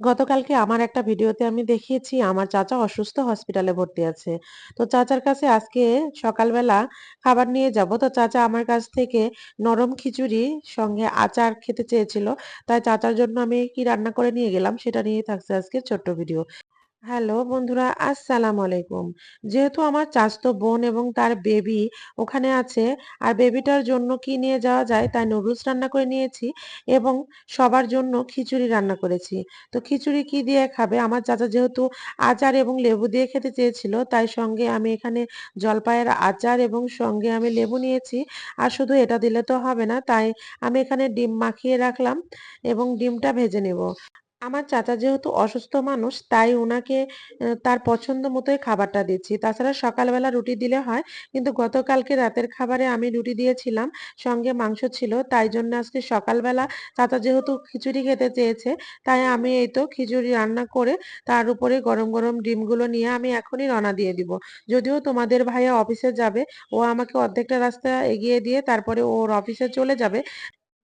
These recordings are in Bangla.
গতকালকে আমার একটা ভিডিওতে আমি দেখিয়েছি, আমার চাচা অসুস্থ হসপিটালে ভর্তি আছে। তো চাচার কাছে আজকে সকালবেলা খাবার নিয়ে যাব। তো চাচা আমার কাছ থেকে নরম খিচুড়ি, সঙ্গে আচার খেতে চেয়েছিল। তাই চাচার জন্য আমি কি রান্না করে নিয়ে গেলাম সেটা নিয়ে থাকছে আজকে ছোট্ট ভিডিও। হ্যালো বন্ধুরা, আসসালামু আলাইকুম। যেহেতু আমার চাচতো বোন এবং তার বেবি ওখানে আছে, আর বেবিটার জন্য কি নিয়ে যাওয়া যায় তাই নুডলস রান্না করে নিয়েছি এবং সবার জন্য খিচুড়ি রান্না করেছি। তো খিচুড়ি কি দিয়ে খাবে? আমার চাচা যেহেতু আচার এবং লেবু দিয়ে খেতে চেয়েছিল, তাই সঙ্গে আমি এখানে জলপাইয়ের আচার এবং সঙ্গে আমি লেবু নিয়েছি। আর শুধু এটা দিলে তো হবে না, তাই আমি এখানে ডিম মাখিয়ে রাখলাম এবং ডিমটা ভেজে নেব। আমার চাচা যেহেতু অসুস্থ মানুষ, তাই ওনাকে তার পছন্দ মতোই খাবারটা দিচ্ছি। তাছাড়া সকালবেলা রুটি দিলে হয়, কিন্তু গতকালকে রাতের খাবারে আমি রুটি দিয়েছিলাম, সঙ্গে মাংস ছিল, তাই জন্য আজকে সকালবেলা চাচা যেহেতু খিচুড়ি খেতে চেয়েছে, তাই আমি এই তো খিচুড়ি রান্না করে তার উপরে গরম গরম ডিমগুলো নিয়ে আমি এখনই রওনা দিয়ে দিব। যদিও তোমাদের ভাইয়া অফিসে যাবে, ও আমাকে অর্ধেকটা রাস্তা এগিয়ে দিয়ে তারপরে ওর অফিসে চলে যাবে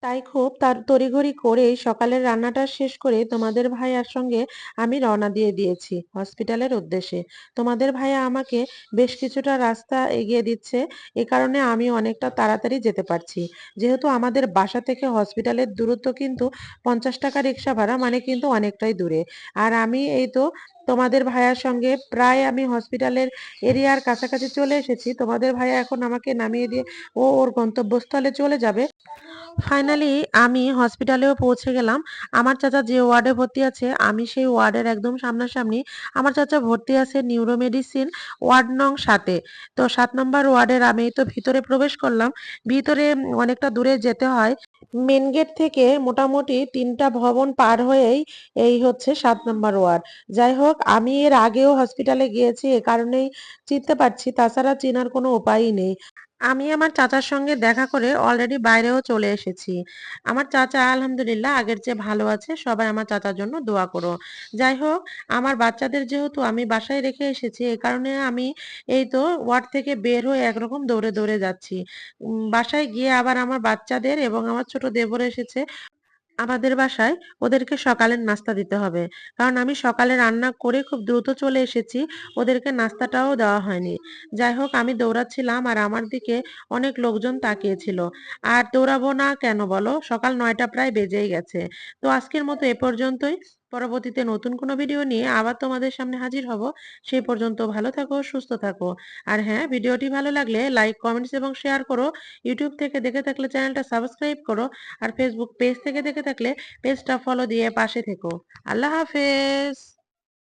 তাই খুব তার তড়িঘড়ি করেই সকালের রান্নাটা শেষ করে তোমাদের ভাইয়ার সঙ্গে আমি রওনা দিয়ে দিয়েছি হসপিটালের উদ্দেশ্যে। তোমাদের ভাইয়া আমাকে বেশ কিছুটা রাস্তা এগিয়ে দিচ্ছে, এ কারণে আমি অনেকটা তাড়াতাড়ি যেতে পারছি। যেহেতু আমাদের বাসা থেকে হসপিটালের দূরত্ব কিন্তু পঞ্চাশ টাকা রিক্সা ভাড়া মানে কিন্তু অনেকটাই দূরে। আর আমি এই তো তোমাদের ভাইয়ার সঙ্গে প্রায় আমি হসপিটালের এরিয়ার কাছাকাছি চলে এসেছি। তোমাদের ভাইয়া এখন আমাকে নামিয়ে দিয়ে ও ওর গন্তব্যস্থলে চলে যাবে। ফাইনালি আমি হসপিটালেও পৌঁছে গেলাম। আমার চাচা যে ওয়ার্ডে ভর্তি আছে, আমি সেই ওয়ার্ডের একদম সামনাসামনি। আমার চাচা ভর্তি আছে নিউরো মেডিসিন ওয়ার্ড নং সাতে। তো সাত নম্বর ওয়ার্ডের আমি তো ভিতরে প্রবেশ করলাম। ভিতরে অনেকটা দূরে যেতে হয়। মেন গেট থেকে মোটামুটি তিনটা ভবন পার হয়েই এই হচ্ছে সাত নম্বর ওয়ার্ড। যাই হোক আমি এর আগেও হসপিটালে গিয়েছি, এ কারণেই চিনতে পারছি, তাছাড়া চেনার কোনো উপায়ই নেই। আমি আমার চাচার সঙ্গে দেখা করে অলরেডি বাইরেও চলে এসেছি। আমার চাচা আলহামদুলিল্লাহ আগের চেয়ে ভালো আছে, সবাই আমার চাচার জন্য দোয়া করো। যাই হোক আমার বাচ্চাদের যেহেতু আমি বাসায় রেখে এসেছি এই কারণে আমি এই তো ওয়ার্ড থেকে বের হয়ে একরকম দৌড়ে দৌড়ে যাচ্ছি। বাসায় গিয়ে আবার আমার বাচ্চাদের এবং আমার ছোট দেবর এসেছে আমাদের বাসায় ওদেরকে সকালের নাস্তা দিতে হবে। কারণ আমি সকালে রান্না করে খুব দ্রুত চলে এসেছি, ওদেরকে নাস্তাটাও দেওয়া হয়নি। যাই হোক, আমি দৌড়াচ্ছিলাম আর আমার দিকে অনেক লোকজন তাকিয়েছিল। আর দৌড়াবো না কেন বলো? সকাল নয়টা প্রায় বেজেই গেছে। তো আজকের মতো এ পর্যন্তই। পরবর্তীতে নতুন কোনো ভিডিও নিয়ে আবার তোমাদের সামনে হাজির হব। সেই পর্যন্ত ভালো থাকো, সুস্থ থাকো। আর হ্যাঁ ভিডিওটি ভালো লাগলে লাইক কমেন্টস এবং শেয়ার করো। ইউটিউব থেকে দেখে থাকলে চ্যানেলটা সাবস্ক্রাইব করো। আর ফেসবুক পেজ থেকে দেখে থাকলে পেজটা ফলো দিয়ে পাশে থেকো। আল্লাহ হাফেজ।